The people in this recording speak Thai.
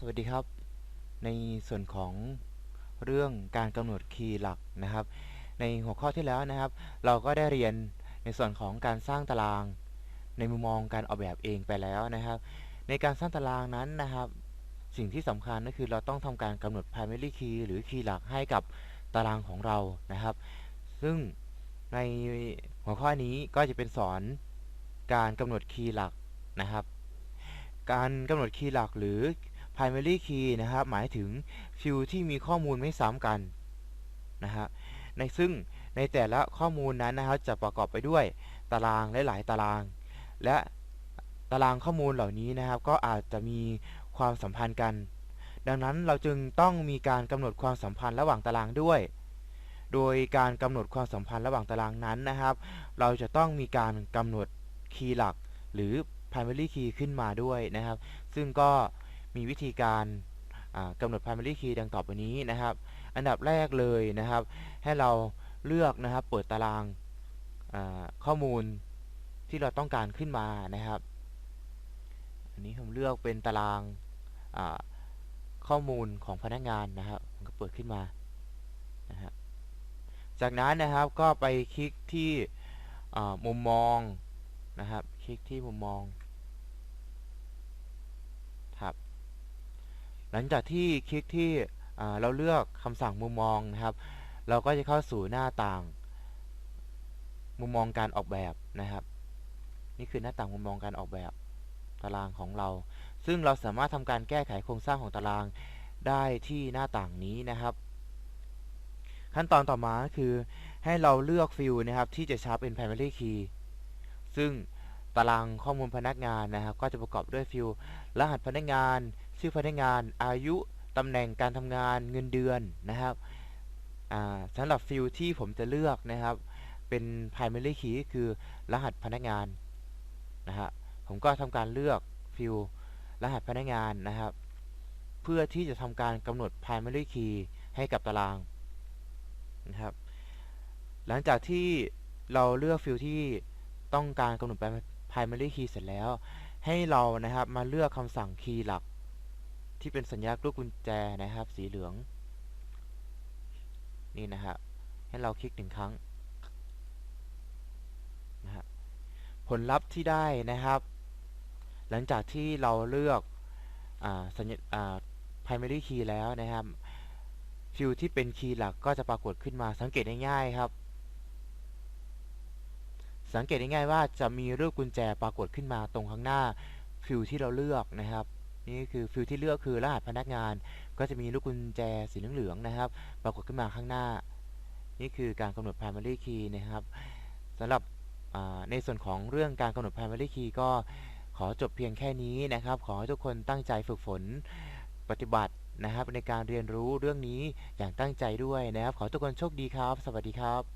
สวัสดีครับ ในส่วนของเรื่องการกำหนดคีย์หลักนะครับ ในหัวข้อที่แล้วนะครับ เราก็ได้เรียนในส่วนของการสร้างตาราง ในมุมมองการออกแบบเองไปแล้วนะครับ ในการสร้างตารางนั้นนะครับ สิ่งที่สำคัญก็คือเราต้องทำการกำหนด primary key หรือคีย์หลักให้กับตารางของเรานะครับ ซึ่งในหัวข้อนี้ก็จะเป็นสอนการกำหนดคีย์หลักนะครับ การกำหนดคีย์หลักหรือ primary key นะครับ หมายถึงฟิลที่มีข้อมูลไม่ซ้ำกันนะฮะในซึ่งในแต่ละข้อมูลนั้นนะครับจะประกอบไปด้วยตารางหลายๆตาราง และตารางข้อมูลเหล่านี้นะครับ ก็อาจจะมีความสัมพันธ์กัน ดังนั้นเราจึงต้องมีการกำหนดความสัมพันธ์ระหว่างตารางด้วย โดยการกำหนดความสัมพันธ์ระหว่างตารางนั้นนะครับ เราจะต้องมีการกำหนดคีย์หลัก หรือ primary key ขึ้นมาด้วยนะครับ ซึ่งก็ มีวิธีการกำหนด primary key ดังต่อไปนี้นะครับ อันดับแรกเลยนะครับ ให้เราเลือกนะครับเปิดตารางข้อมูลที่เราต้องการขึ้นมานะครับ อันนี้ผมเลือกเป็นตารางข้อมูลของพนักงานนะครับผมก็เปิดขึ้นมานะฮะจากนั้นนะครับก็ไปคลิกที่มุมมองนะครับ คลิกที่มุมมองครับ หลังจากที่คลิกที่เราเลือกคำสั่งมุมมองนะครับ เราก็จะเข้าสู่หน้าต่าง มุมมองการออกแบบนะครับ นี่คือหน้าต่างมุมมองการออกแบบตารางของเรา ซึ่งเราสามารถทำการแก้ไขโครงสร้างของตารางได้ที่หน้าต่างนี้นะครับ ขั้นตอนต่อมาคือให้เราเลือกฟิลนะครับที่จะชาร์ปเป็น primary key ซึ่ง ตารางข้อมูลพนักงานนะครับ ก็จะประกอบด้วยฟิลรหัสพนักงาน ชื่อพนักงาน อายุตำแหน่งการทำงานเงินเดือนนะครับสำหรับฟิลที่ผมจะเลือกนะครับ เป็น primary key คือรหัสพนักงานนะฮะผมก็ทำการเลือกฟิลรหัสพนักงานนะครับ เพื่อที่จะทำการกำหนด primary key ให้กับตารางนะครับ หลังจากที่เราเลือกฟิลที่ต้องการกำหนด primary key เสร็จแล้ว ให้เรานะครับมาเลือกคำสั่งคีย์หลัก ที่เป็นสัญลักษณ์รูปกุญแจนะครับ สีเหลือง นี่นะครับให้เราคลิกหนึ่งครั้งนะฮะผลลัพธ์ที่ได้นะครับ หลังจากที่เราเลือกสัญญา primary key แล้วนะครับ ฟิลที่เป็นคีย์หลักก็จะปรากฏขึ้นมาสังเกตง่ายๆครับ สังเกตง่ายๆว่าจะมีรูปกุญแจปรากฏขึ้นมาตรงข้างหน้าฟิลที่เราเลือกนะครับ นี่คือฟิลที่เลือกคือรหัสพนักงาน ก็จะมีลูกกุญแจสีเหลืองๆนะครับ ปรากฏขึ้นมาข้างหน้า นี่คือการกำหนด primary key นะครับสำหรับในส่วนของเรื่องการกำหนด primary key ก็ขอจบเพียงแค่นี้นะครับ ขอให้ทุกคนตั้งใจฝึกฝนปฏิบัตินะครับ ในการเรียนรู้เรื่องนี้อย่างตั้งใจด้วยนะครับ ขอทุกคนโชคดีครับ สวัสดีครับ